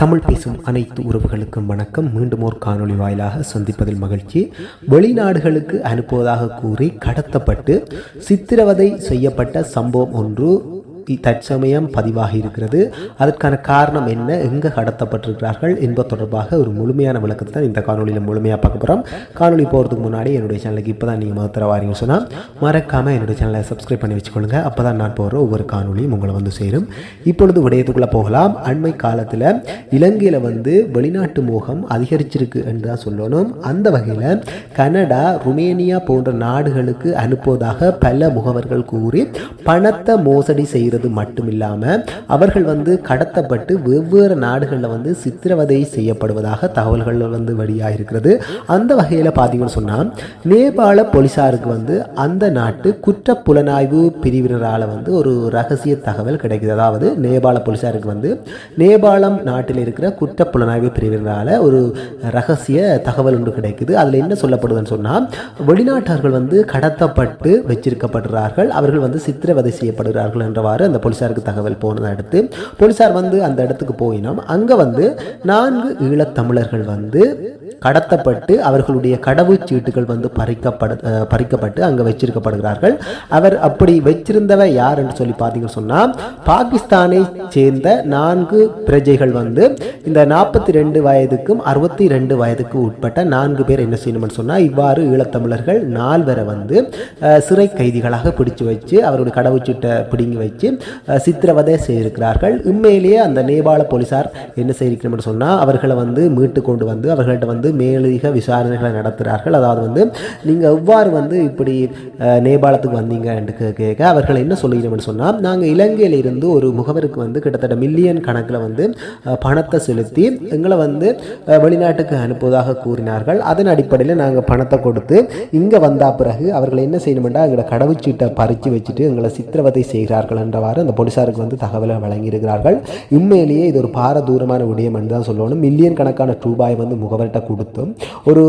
தமிழ் பேசும் அனைத்து உறவுகளுக்கும் வணக்கம். மீண்டும் ஒரு காணொளி வாயிலாக சந்திப்பதில் மகிழ்ச்சி. வெளிநாடுகளுக்கு அனுப்புவதாக கூறி கடத்தப்பட்டு சித்திரவதை செய்யப்பட்ட சம்பவம் ஒன்று தற்சமயம் பதிவாகி இருக்கிறது. அதற்கான காரணம் என்ன? எங்கே கடத்தப்பட்டிருக்கிறார்கள் என்பது தொடர்பாக ஒரு முழுமையான விளக்கத்தை தான் இந்த காணொலியில் முழுமையாக பார்க்க போகிறோம் காணொலி போகிறதுக்கு முன்னாடி என்னுடைய சேனலுக்கு இப்போ தான் நீங்கள் மதத்தர வாரீங்கன்னு சொன்னால் மறக்காமல் என்னுடைய சேனலை சப்ஸ்கிரைப் பண்ணி வச்சுக்கொள்ளுங்க. அப்போ தான் நான் போகிற ஒவ்வொரு காணொலியும் உங்களை வந்து சேரும். இப்பொழுது விடயத்துக்குள்ளே போகலாம். அண்மை காலத்தில் இலங்கையில் வந்து வெளிநாட்டு மோகம் அதிகரிச்சிருக்கு என்று தான் சொல்லணும். அந்த வகையில் கனடா ருமேனியா போன்ற நாடுகளுக்கு அனுப்புவதாக பல முகவர்கள் கூறி பணத்தை மோசடி செய்கிறது மட்டும் இல்லாமல் அவர்கள் வந்து கடத்தப்பட்டு வெவ்வேறு நாடுகளில் வந்து சித்திரவதை செய்யப்படுவதாக தகவல்கள் வந்து வெளியாக இருக்கிறது அந்த வகையில் பார்த்தீங்கன்னு சொன்னால் நேபாள போலீஸாருக்கு வந்து அந்த நாட்டு குற்ற புலனாய்வு பிரிவினரால் வந்து ஒரு ரகசிய தகவல் கிடைக்குது. அதாவது நேபாள போலீஸாருக்கு வந்து நேபாளம் நாட்டில் இருக்கிற குற்ற புலனாய்வு பிரிவினரால் ஒரு ரகசிய தகவல் ஒன்று கிடைக்குது. அதில் என்ன சொல்லப்படுதுன்னு சொன்னால் வெளிநாட்டவர்கள் வந்து கடத்தப்பட்டு வச்சிருக்கப்படுகிறார்கள் அவர்கள் வந்து சித்திரவதை செய்யப்படுகிறார்கள் என்றவாறு அந்த போலீஸாருக்கு தகவல் போனதை அடுத்து போலீஸார் வந்து அந்த இடத்துக்கு போயினோம். அங்கே வந்து நான்கு ஈழத்தமிழர்கள் வந்து கடத்தப்பட்டு அவர்களுடைய கடவுச்சீட்டுகள் வந்து பறிக்கப்பட பறிக்கப்பட்டு அங்கே வச்சிருக்கப்படுகிறார்கள். அவர் அப்படி வச்சிருந்தவ யார் என்று சொல்லி பார்த்தீங்கன்னு சொன்னால் பாகிஸ்தானை சேர்ந்த நான்கு பிரஜைகள் வந்து இந்த நாற்பத்தி ரெண்டு வயதுக்கும் அறுபத்தி ரெண்டு வயதுக்கு உட்பட்ட நான்கு பேர் என்ன செய்யணும்னு சொன்னால் இவ்வாறு ஈழத்தமிழர்கள் நால்வரை வந்து சிறை கைதிகளாக பிடிச்சு வச்சு அவருடைய கடவுச்சீட்டை பிடுங்கி வச்சு சித்திரவதை செய்திருக்கிறார்கள். உண்மையிலேயே அந்த நேபாள போலீசார் என்ன செய்திருக்கணும்னு சொன்னால் அவர்களை வந்து மீட்டு கொண்டு வந்து அவர்கள்ட்ட வந்து மேலதிக விசாரணைகளை நடத்துகிறார்கள் அதாவது வந்து நீங்கள் எவ்வாறு வந்து இப்படி நேபாளத்துக்கு வந்தீங்க என்று கே- கேட்க அவர்கள் என்ன சொல்லிக்கணும்னு சொன்னால் நாங்கள் இலங்கையிலிருந்து ஒரு முகவருக்கு வந்து கிட்டத்தட்ட மில்லியன் கணக்கில் வந்து பணத்தை செலுத்தி எங்களை வந்து வெளிநாட்டுக்கு அனுப்புவதாக கூறினார்கள். அதன் அடிப்படையில் நாங்கள் பணத்தை கொடுத்து இங்கே வந்த பிறகு அவர்கள் என்ன செய்யணுமெண்டா எங்களோட கடவுச்சீட்டை பறித்து வச்சுட்டு எங்களை சித்திரவதை செய்கிறார்கள் என்றவாறு அந்த போலீஸாருக்கு வந்து தகவலை வழங்கியிருக்கிறார்கள். உண்மையிலேயே இது ஒரு பாரதூரமான விடயம் என்று தான் சொல்லணும். மில்லியன் கணக்கான ரூபாய் வந்து முகவர்கிட்ட கொடுத்தும் ஒரு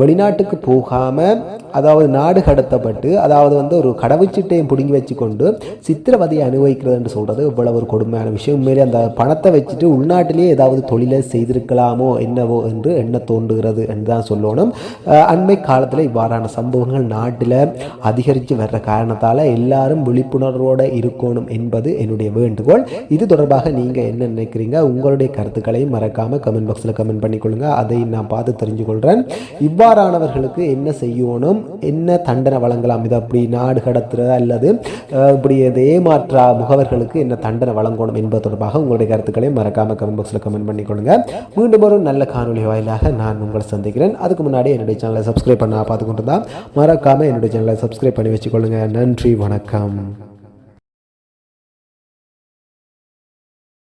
வெளிநாட்டுக்கு போகாமல் அதாவது நாடு கடத்தப்பட்டு அதாவது வந்து ஒரு கடவுச்சீட்டையும் பிடுங்கி வச்சுக்கொண்டு சித்திரவதையை அனுபவிக்கிறது என்று சொல்கிறது இவ்வளவு ஒரு கொடுமையான விஷயம். உண்மையிலே அந்த பணத்தை வச்சுட்டு உள்நாட்டிலேயே ஏதாவது தொழிலை செய்திருக்கலாமோ என்னவோ என்று எண்ண தோன்றுகிறது என்று தான் சொல்லணும். அண்மை காலத்தில் இவ்வாறான சம்பவங்கள் நாட்டில் அதிகரித்து வர்ற காரணத்தால் எல்லாரும் விழிப்புணர்வோடு இருக்கணும் என்பது என்னுடைய வேண்டுகோள். இது தொடர்பாக நீங்கள் என்ன நினைக்கிறீங்க? உங்களுடைய கருத்துக்களையும் மறக்காமல் கமெண்ட் பாக்ஸில் கமெண்ட் பண்ணிக்கொள்ளுங்க. அதை நான் பார்த்து தெரிஞ்சுக்கொள்கிறேன் இவ்வாறானவர்களுக்கு என்ன செய்யணும்? என்ன தண்டனை வழங்கலாம்? இது அப்படி நாடு கடத்துறது அல்லது இப்படி இதை ஏமாற்றா முகவர்களுக்கு என்ன தண்டனை வழங்கணும் என்பது தொடர்பாக உங்களுடைய கருத்துக்களையும் மறக்காமல் கமெண்ட் பாக்ஸில் கமெண்ட் பண்ணிக்கொள்ளுங்க. மீண்டும் ஒரு நல்ல காணொலி வாயிலாக நான் உங்களை சந்திக்கிறேன். அதுக்கு முன்னாடி என்னுடைய சேனலை சப்ஸ்கிரைப் பண்ண பார்த்துக்கொண்டு தான் மறக்காமல் என்னுடைய சேனலை சப்ஸ்கிரைப் பண்ணி வச்சுக்கொள்ளுங்க. நன்றி வணக்கம்.